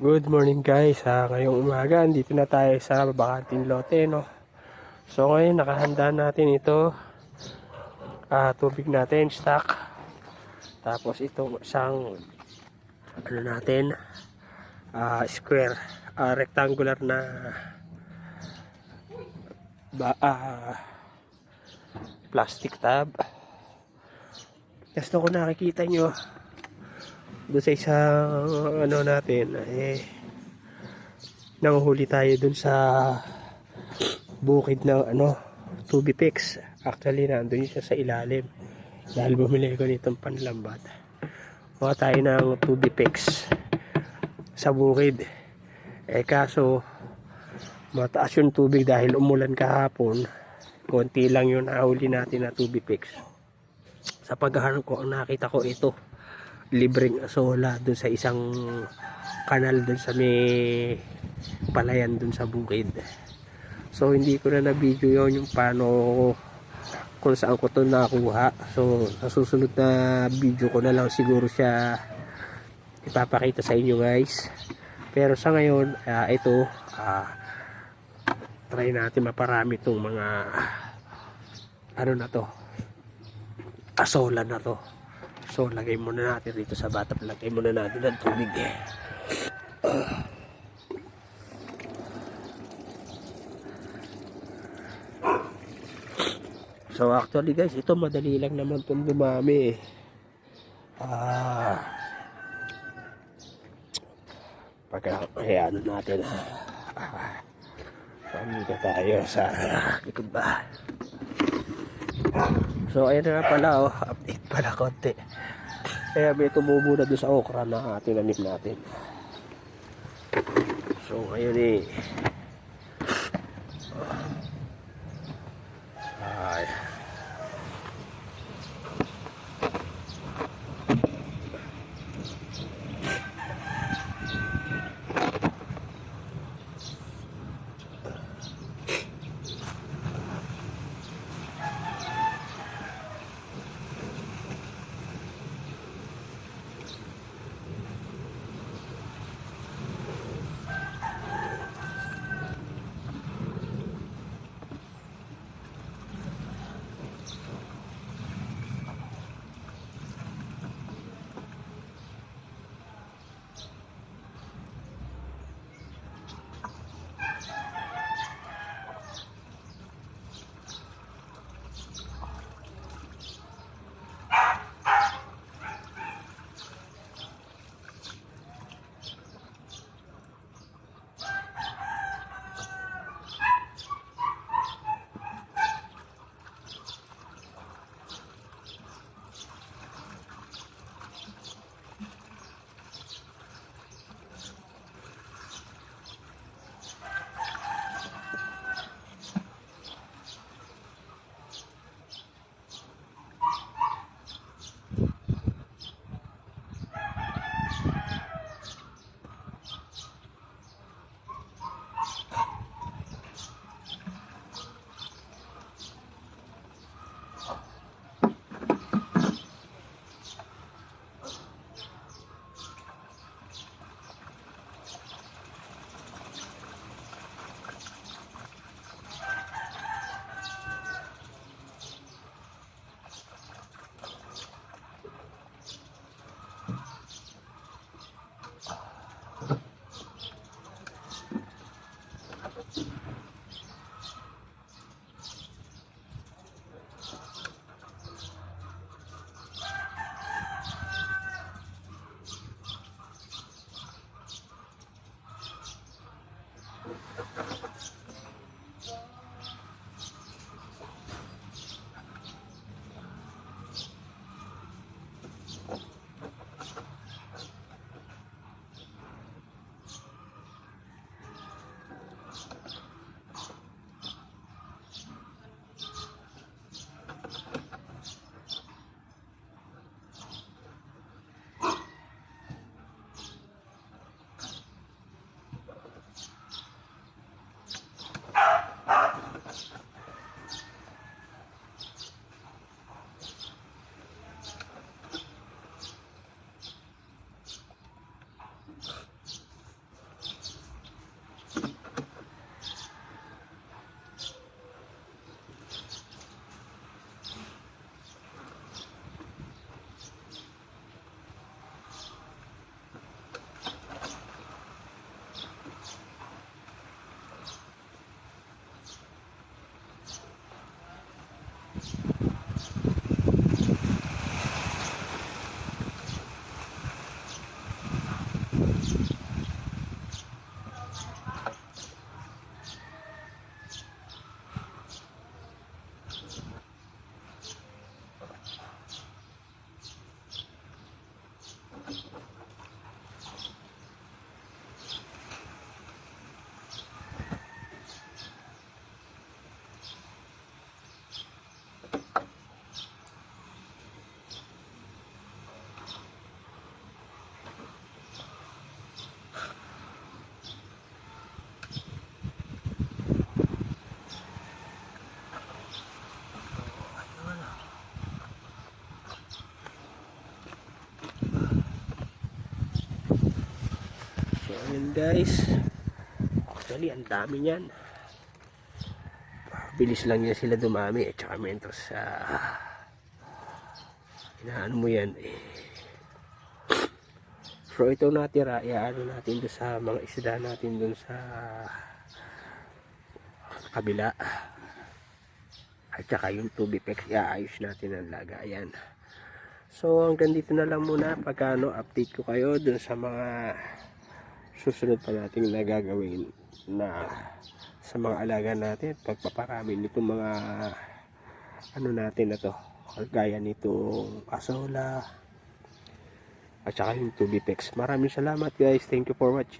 Good morning guys. Ah, ngayong umaga, dito na tayo sa bakanting lote, no? So ngayon, nakahanda natin ito. Ah, tubig natin, stock. Tapos itong isang, ano natin, ah, square, ah, rectangular na ba, ah, plastic tab. Gusto ko nakikita nyo, doon sa isang ano natin eh nanguhuli tayo doon sa bukid ng ano Tubipix actually nandun siya sa ilalim. Dahil bumili ko nitong panlambat. Kuha tayo ng Tubipix sa bukid. Eh kaso mataas yung tubig dahil umulan kahapon. Konti lang yung nahuli natin na Tubipix sa paghahanap ko nakita ko ito libreng asola dun sa isang kanal dun sa may palayan dun sa bukid. So hindi ko na na video yon yung paano kung saan ko to nakuha. So sa susunod na video ko na lang siguro siya ipapakita sa inyo guys. Pero sa ngayon ah, ito ah, try natin maparami itong mga ano na to asola na to So, lagay muna natin dito sa batap. Lagay muna natin ng tubig eh. So, actually guys, ito madali lang naman itong dumami eh. Ah. Pagka, eh, ano natin. Ah. Pamita tayo sa likod ba. So ayun na pala oh, update pala konti. Kaya may tumubo na doon sa okra na tinanim natin. So ngayon eh. Ayan guys. Actually, ang dami niyan. Bilis lang yan sila dumami. At saka mentos sa... inaano mo yan eh. So ito natira, iaano natin doon sa mga isda natin doon sa kabila. At saka yung tubipex, iaayos natin ang lagayan. So hanggang dito na lang muna pagkano update ko kayo dun sa mga susunod pa nating nagagawin na sa mga alaga natin pagpaparami nitong mga ano natin na to gaya nitong asola at saka yung tubipex. Maraming salamat guys. Thank you for watching